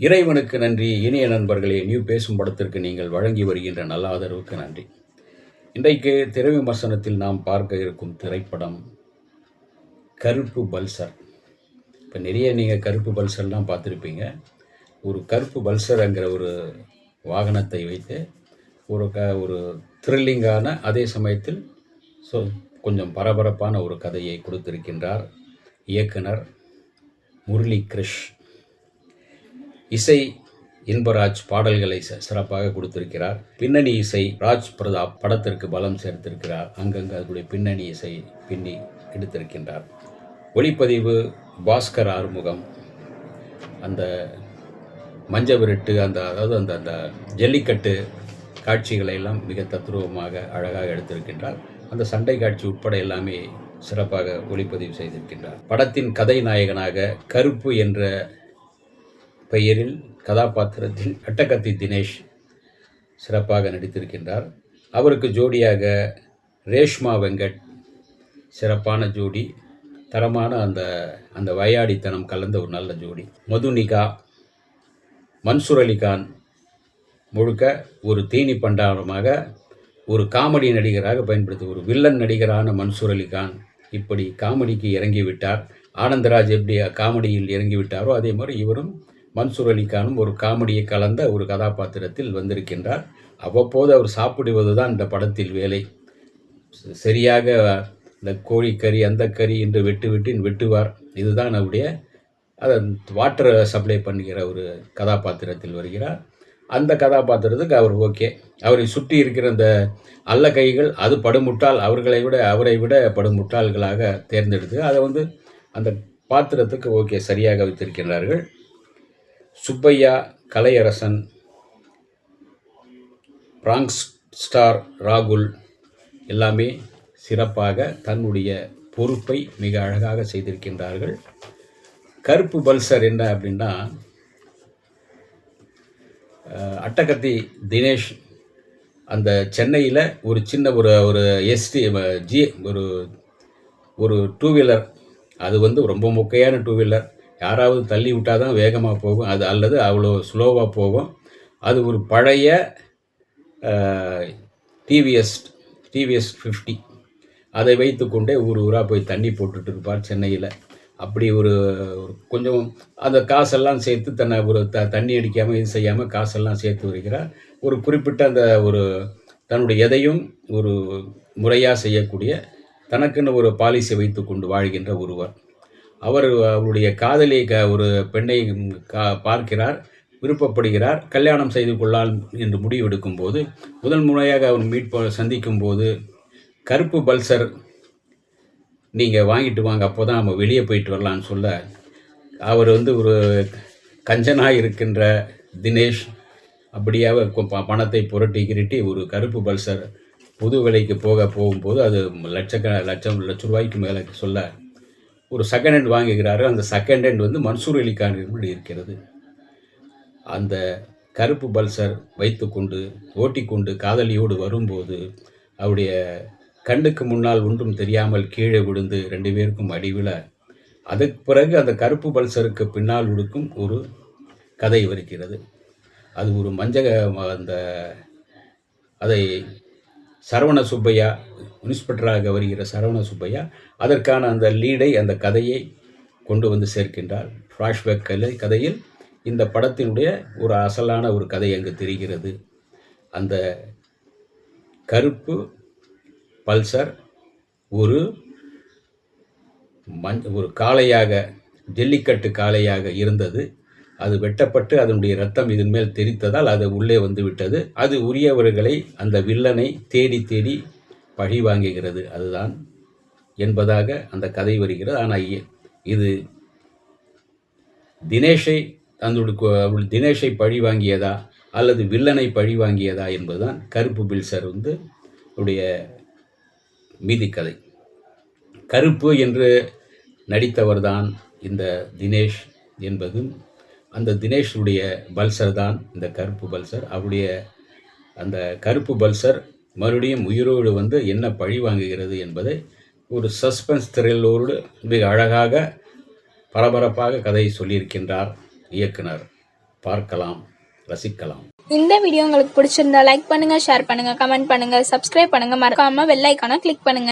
இறைவனுக்கு நன்றி. இனிய நண்பர்களே நியூ பேசும் படத்திற்கு நீங்கள் வழங்கி வருகின்ற நல்ல ஆதரவுக்கு நன்றி. இன்றைக்கு திரை விமர்சனத்தில் நாம் பார்க்க இருக்கும் திரைப்படம் கருப்பு பல்சர். இப்போ நிறைய நீங்கள் கருப்பு பல்சர்லாம் பார்த்துருப்பீங்க. ஒரு கருப்பு பல்சர்ங்கிற ஒரு வாகனத்தை வைத்து ஒரு க ஒரு த்ரில்லிங்கான அதே சமயத்தில் ஸோ கொஞ்சம் பரபரப்பான ஒரு கதையை கொடுத்திருக்கின்றார் இயக்குனர் முரளி கிருஷ் இசை இன்பராஜ் பாடல்களை ச- சிறப்பாக கொடுத்திருக்கிறார். பின்னணி இசை ராஜ் பிரதாப் படத்திற்கு பலம் சேர்த்திருக்கிறார். அங்கங்கே அதனுடைய பின்னணி இசை பின்னி எடுத்திருக்கின்றார். ஒளிப்பதிவு பாஸ்கர் ஆறுமுகம். அந்த மஞ்ச விரட்டு அந்த அதாவது அந்த அந்த ஜல்லிக்கட்டு காட்சிகளை எல்லாம் மிக தத்ரூபமாக அழகாக எடுத்திருக்கின்றார். அந்த சண்டை காட்சி உட்பட எல்லாமே சிறப்பாக ஒளிப்பதிவு செய்திருக்கின்றார். படத்தின் கதை நாயகனாக கருப்பு என்ற பெயரில் கதாபாத்திரத்தில் அட்டகத்தி தினேஷ் சிறப்பாக நடித்திருக்கின்றார். அவருக்கு ஜோடியாக ரேஷ்மா வெங்கட் சிறப்பான ஜோடி. தரமான அந்த அந்த வயாடித்தனம் கலந்த ஒரு நல்ல ஜோடி. மதுனிகா மன்சூர் அலிகான் முழுக்க ஒரு தீனி பண்டாரமாக ஒரு காமெடி நடிகராக பயன்படுத்தி ஒரு வில்லன் நடிகரான மன்சூர் அலிகான் இப்படி காமெடிக்கு இறங்கிவிட்டார். ஆனந்தராஜ் எப்படி காமெடியில் இறங்கிவிட்டாரோ அதே மாதிரி இவரும் மன்சூர் அலிகானும் ஒரு காமெடியை கலந்த ஒரு கதாபாத்திரத்தில் வந்திருக்கின்றார். அவ்வப்போது அவர் சாப்பிடுவது தான் இந்த படத்தில் வேலை. சரியாக இந்த கோழிக்கறி அந்த கறி என்று வெட்டு வெட்டு வெட்டுவார். இதுதான் அவருடைய அதை வாட்டர் சப்ளை பண்ணுகிற ஒரு கதாபாத்திரத்தில் வருகிறார். அந்த கதாபாத்திரத்துக்கு அவர் ஓகே. அவரை சுற்றி இருக்கிற அந்த அல்ல கைகள் அது படுமுட்டாள் அவர்களை விட அவரை விட படுமுட்டாள்களாக தேர்ந்தெடுத்து அதை வந்து அந்த பாத்திரத்துக்கு ஓகே சரியாக வைத்திருக்கிறார்கள் சுப்பையா கலையரசன் பிராங்க்ஸ் ஸ்டார் ராகுல் எல்லாமே சிறப்பாக தன்னுடைய பொறுப்பை மிக அழகாக செய்திருக்கின்றார்கள். கருப்பு பல்சர் என்ன அப்படின்னா அட்டகத்தி தினேஷ் அந்த சென்னையில் ஒரு சின்ன ஒரு ஒரு எஸ்டி ஜி ஒரு ஒரு டூ வீலர் அது வந்து ரொம்ப மொக்கையான டூ வீலர் யாராவது தள்ளி விட்டால் தான் வேகமாக போகும். அது அல்லது அவ்வளோ ஸ்லோவாக போகும். அது ஒரு பழைய டிவிஎஸ் டிவிஎஸ் ஃபிஃப்டி அதை வைத்துக்கொண்டே ஊர் ஊராக போய் தண்ணி போட்டுட்டு இருப்பார் சென்னையில். அப்படி ஒரு ஒரு கொஞ்சம் அந்த காசெல்லாம் சேர்த்து தன்னை ஒரு த தண்ணி அடிக்காமல் இது செய்யாமல் காசெல்லாம் சேர்த்து வருகிறார். ஒரு குறிப்பிட்ட அந்த ஒரு தன்னுடைய எதையும் ஒரு முறையாக செய்யக்கூடிய தனக்குன்னு ஒரு பாலிசி வைத்து கொண்டு வாழ்கின்ற ஒருவர். அவர் அவருடைய காதலி க ஒரு பெண்ணை கா பார்க்கிறார் விருப்பப்படுகிறார் கல்யாணம் செய்து கொள்ளலாம் என்று முடிவெடுக்கும் போது முதல் முறையாக அவர் மீட்ப சந்திக்கும் போது கருப்பு பல்சர் நீங்கள் வாங்கிட்டு வாங்க அப்போ தான் நம்ம வெளியே போயிட்டு வரலான்னு சொல்ல அவர் வந்து ஒரு கஞ்சனாக இருக்கின்ற தினேஷ் அப்படியாக ப- பணத்தை புரட்டி கிரட்டி ஒரு கருப்பு பல்சர் புது விலைக்கு போக போகும்போது அது லட்சக்க லட்சம் லட்ச ரூபாய்க்கு மேலே சொல்ல ஒரு செகண்ட் ஹேண்ட் வாங்குகிறாரு. அந்த செகண்ட் ஹேண்ட் வந்து மன்சூர் அலிகான் இருக்கிறது. அந்த கருப்பு பல்சர் வைத்துக்கொண்டு ஓட்டிக்கொண்டு காதலியோடு வரும்போது அவருடைய கண்ணுக்கு முன்னால் ஒன்றும் தெரியாமல் கீழே விழுந்து ரெண்டு பேருக்கும் அடிவிழ அதற்கு பிறகு அந்த கருப்பு பல்சருக்கு பின்னால் உடுக்கும் ஒரு கதை வருகிறது. அது ஒரு மஞ்சக அந்த அதை சரவண சுப்பையா இன்ஸ்பெக்டராக வருகிற சரவண சுப்பையா அதற்கான அந்த லீடை அந்த கதையை கொண்டு வந்து சேர்க்கின்றார். ஃப்ளாஷ்பேக் கலை கதையில் இந்த படத்தினுடைய ஒரு அசலான ஒரு கதை அங்கு தெரிகிறது. அந்த கருப்பு பல்சர் ஒரு மஞ் ஒரு காளையாக ஜல்லிக்கட்டு காளையாக இருந்தது. அது வெட்டப்பட்டு அதனுடைய ரத்தம் இதன் மேல் தெரித்ததால் அது உள்ளே வந்து விட்டது அது உரியவர்களை அந்த வில்லனை தேடி தேடி பழி வாங்குகிறது. அதுதான் என்பதாக அந்த கதை வருகிறது. ஆனால் இது தினேஷை தன்னுடைய தினேஷை பழி வாங்கியதா அல்லது வில்லனை பழி வாங்கியதா என்பதுதான் கருப்பு பில்சர் வந்து உடைய மீதி கதை. கருப்பு என்று நடித்தவர்தான் இந்த தினேஷ் என்பதும் அந்த தினேஷுடைய பல்சர் தான் இந்த கருப்பு பல்சர். அவருடைய அந்த கருப்பு பல்சர் மறுபடியும் உயிரோடு வந்து என்ன பழி வாங்குகிறது என்பதை ஒரு சஸ்பென்ஸ் திரையிலோடு மிக அழகாக பரபரப்பாக கதையை சொல்லியிருக்கின்றார் இயக்குனர். பார்க்கலாம் ரசிக்கலாம். இந்த வீடியோ உங்களுக்கு பிடிச்சிருந்தா லைக் பண்ணுங்க ஷேர் பண்ணுங்க கமெண்ட் பண்ணுங்க சப்ஸ்கிரைப் பண்ணுங்க. மறக்காம வெள்ளைக்கான கிளிக் பண்ணுங்க.